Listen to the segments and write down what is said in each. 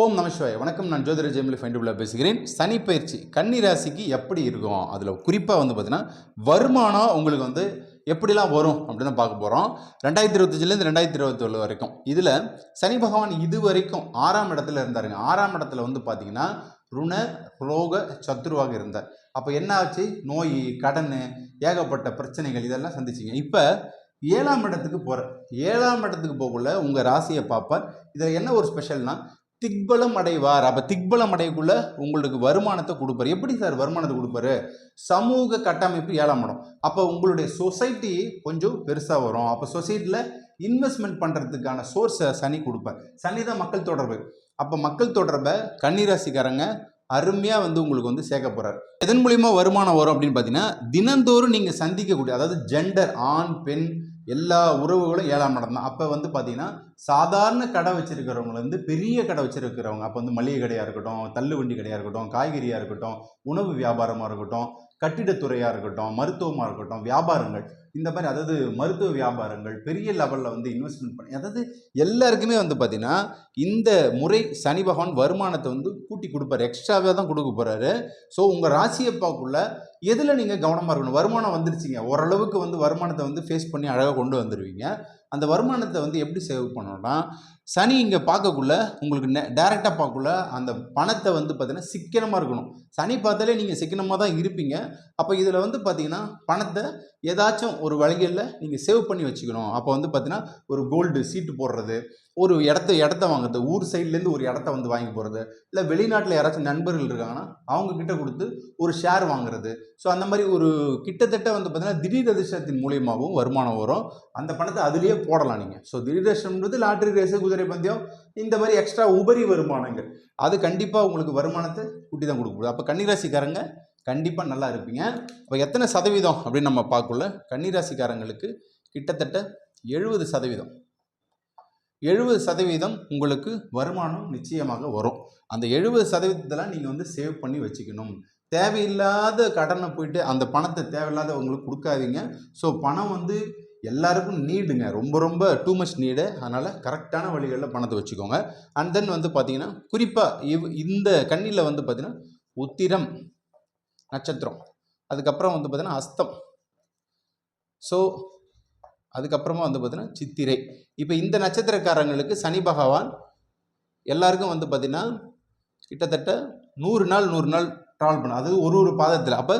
ஓம் நமசிவாய் வணக்கம் நான் ஜோதிர ஜெயமலி ஃபைண்டுபிளா பேசுகிறேன். சனி பயிற்சி கன்னி ராசிக்கு எப்படி இருக்கும்? அதில் குறிப்பாக வந்து பார்த்தீங்கன்னா வருமானம் உங்களுக்கு வந்து எப்படிலாம் வரும் அப்படின்னு தான் பார்க்க போகிறோம் ரெண்டாயிரத்தி இருபத்தஞ்சிலேருந்து ரெண்டாயிரத்தி இருபத்தொழு வரைக்கும். இதில் சனி பகவான் இது வரைக்கும் ஆறாம் இடத்துல இருந்தாருங்க. ஆறாம் இடத்துல வந்து பார்த்தீங்கன்னா ருண ரோக சத்துருவாக இருந்தார். அப்போ என்ன ஆச்சு? நோய் கடன் ஏகப்பட்ட பிரச்சனைகள் இதெல்லாம் சந்திச்சிங்க. இப்போ ஏழாம் இடத்துக்கு போகிற ஏழாம் இடத்துக்கு போகக்குள்ள உங்கள் ராசியை பார்ப்பார் இதில் என்ன ஒரு ஸ்பெஷல்னால் திக்பலம் அடைவார். அப்போ திக்பலம் அடையக்குள்ள உங்களுக்கு வருமானத்தை கொடுப்பாரு. எப்படி சார் வருமானத்தை கொடுப்பாரு? சமூக கட்டமைப்பு ஏழாம் இடம். அப்போ உங்களுடைய சொசைட்டி கொஞ்சம் பெருசாக வரும். அப்போ சொசைட்டியில் இன்வெஸ்ட்மெண்ட் பண்ணுறதுக்கான சோர்ஸை சனி கொடுப்பார். சனி தான் மக்கள் தொடர்பு. அப்போ மக்கள் தொடர்பை கன்னிராசிக்காரங்க அருமையாக வந்து உங்களுக்கு வந்து சேர்க்க போகிறார் எதன் மூலியமாக வருமானம் வரும் அப்படின்னு பார்த்தீங்கன்னா தினந்தோறும் நீங்கள் சந்திக்கக்கூடிய அதாவது ஜெண்டர் ஆண் பெண் எல்லா உறவுகளும் ஏழாம் இடம் தான். அப்போ வந்து பார்த்தீங்கன்னா சாதாரண கடை வச்சிருக்கிறவங்க வந்து பெரிய கடை வச்சிருக்கிறவங்க அப்போ வந்து மளிகை கடையாக இருக்கட்டும் தள்ளு வண்டி கடையாக இருக்கட்டும் காய்கறியாக இருக்கட்டும் உணவு வியாபாரமாக இருக்கட்டும் கட்டிடத்துறையாக இருக்கட்டும் மருத்துவமாக இருக்கட்டும் வியாபாரங்கள். இந்த மாதிரி அதாவது மருத்துவ வியாபாரங்கள் பெரிய லெவலில் வந்து இன்வெஸ்ட்மெண்ட் பண்ணி அதாவது எல்லாருக்குமே வந்து பார்த்தீங்கன்னா இந்த முறை சனி பகவான் வருமானத்தை வந்து கூட்டி கொடுப்பாரு. எக்ஸ்ட்ராவே தான் கொடுக்க போகிறாரு ஸோ உங்கள் ராசியப்பாக்குள்ள எதில் நீங்கள் கவனமாக இருக்கணும்? வருமானம் வந்துருச்சிங்க. ஓரளவுக்கு வந்து வருமானத்தை வந்து ஃபேஸ் பண்ணி அழகாக கொண்டு வந்துடுவீங்க அந்த வருமானத்தை வந்து எப்படி சேவ் பண்ணணும்னா சனி இங்கே பார்க்கக்குள்ள உங்களுக்கு நெ டேரெக்டாக பார்க்கக்குள்ள அந்த பணத்தை வந்து பார்த்தீங்கன்னா சிக்கனமாக இருக்கணும். சனி பார்த்தாலே நீங்கள் சிக்கனமாக தான் இருப்பீங்க. அப்போ இதில் வந்து பார்த்தீங்கன்னா பணத்தை ஏதாச்சும் ஒரு வழிகளில் நீங்கள் சேவ் பண்ணி வச்சுக்கணும். அப்போ வந்து பார்த்தீங்கன்னா ஒரு கோல்டு சீட்டு போடுறது ஒரு இடத்த இடத்த வாங்குறது ஊர் சைட்லேருந்து ஒரு இடத்த வந்து வாங்கி போகிறது இல்லை வெளிநாட்டில் யாராச்சும் நண்பர்கள் இருக்காங்கன்னா அவங்க கிட்ட கொடுத்து ஒரு ஷேர் வாங்குறது. ஸோ அந்த மாதிரி ஒரு கிட்டத்தட்ட வந்து பார்த்தீங்கன்னா திடீர் அதிர்ஷ்டத்தின் மூலியமாகவும் வருமானம் வரும். அந்த பணத்தை அதுலேயே போடலாம் நீங்கள் ஸோ திடீர் அதிர்ஷ்டம்ன்றது லாட்ரி ரேஸு குதிரை பந்தயம் இந்த மாதிரி எக்ஸ்ட்ரா உபரி வருமானங்கள். அது கண்டிப்பாக உங்களுக்கு வருமானத்தை கூட்டி தான் கொடுக்க முடியும் அப்போ கன்னிராசிக்காரங்க கண்டிப்பாக நல்லா இருப்பீங்க. அப்போ எத்தனை சதவீதம் அப்படின்னு நம்ம பார்க்கல கன்னிராசிக்காரங்களுக்கு கிட்டத்தட்ட எழுபது சதவீதம். எழுபது சதவீதம் உங்களுக்கு வருமானம் நிச்சயமாக வரும். அந்த எழுபது சதவீதத்தெல்லாம் நீங்கள் வந்து சேவ் பண்ணி வச்சுக்கணும். தேவையில்லாத கடனை போயிட்டு அந்த பணத்தை தேவையில்லாத உங்களுக்கு கொடுக்காதீங்க. ஸோ பணம் வந்து எல்லாருக்கும் நீடுங்க ரொம்ப ரொம்ப டூ மச் நீடு அதனால் கரெக்டான வழிகளில் பணத்தை வச்சுக்கோங்க. அண்ட் தென் வந்து பார்த்தீங்கன்னா குறிப்பாக இவ் இந்த கண்ணியில் வந்து பார்த்தீங்கன்னா உத்திரம் நட்சத்திரம். அதுக்கப்புறம் வந்து பார்த்தீங்கன்னா அஸ்தம். ஸோ அதுக்கப்புறமா வந்து பார்த்தீங்கன்னா சித்திரை. இப்போ இந்த நட்சத்திரக்காரங்களுக்கு சனி பகவான் எல்லாருக்கும் வந்து பார்த்திங்கன்னா கிட்டத்தட்ட நூறு நாள் நூறு நாள் ட்ராவல் பண்ண அது ஒரு ஒரு பாதத்தில். அப்போ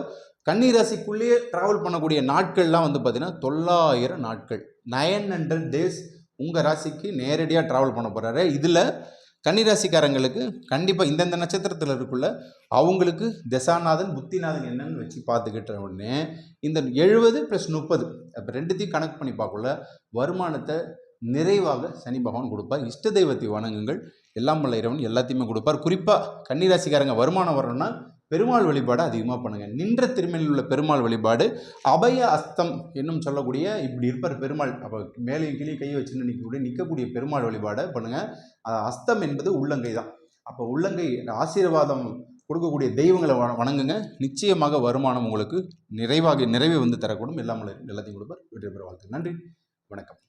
கன்னிராசிக்குள்ளேயே ட்ராவல் பண்ணக்கூடிய நாட்கள்லாம் வந்து பார்த்தீங்கன்னா தொள்ளாயிரம் நாட்கள். நயன் ஹண்ட்ரட் டேஸ் உங்கள் ராசிக்கு நேரடியாக ட்ராவல் பண்ண போகிறாரு இதில் கன்னிராசிக்காரங்களுக்கு கண்டிப்பாக இந்தந்த நட்சத்திரத்தில் இருக்குள்ள அவங்களுக்கு தசாநாதன் புத்திநாதன் என்னன்னு வச்சு பார்த்துக்கிட்ட உடனே இந்த எழுபது ப்ளஸ் முப்பது அப்போ ரெண்டுத்தையும் கணக்கு பண்ணி பார்க்கல வருமானத்தை நிறைவாக சனி பகவான் கொடுப்பார். இஷ்ட தெய்வத்தை வணங்குங்கள். எல்லாம் வல்ல இறைவன் எல்லாத்தையுமே கொடுப்பார். குறிப்பாக கன்னிராசிக்காரங்க வருமானம் வரணும்னா பெருமாள் வழிபாடு அதிகமாக பண்ணுங்கள் நின்ற திருமணியில் உள்ள பெருமாள் வழிபாடு அபய அஸ்தம் என்னும் சொல்லக்கூடிய இப்படி இருப்பார் பெருமாள் அப்போ மேலேயும் கீழே கையை வச்சுன்னு நிற்கக்கூடிய நிற்கக்கூடிய பெருமாள் வழிபாடை பண்ணுங்கள் அஸ்தம் என்பது உள்ளங்கை தான். அப்போ உள்ளங்கை ஆசீர்வாதம் கொடுக்கக்கூடிய தெய்வங்களை வ வணங்குங்க. நிச்சயமாக வருமானம் உங்களுக்கு நிறைவாக நிறைவை வந்து தரக்கூடும். எல்லாமே எல்லாத்தையும் கொடுப்பார். வெற்றி பெற வாழ்த்து நன்றி. வணக்கம்.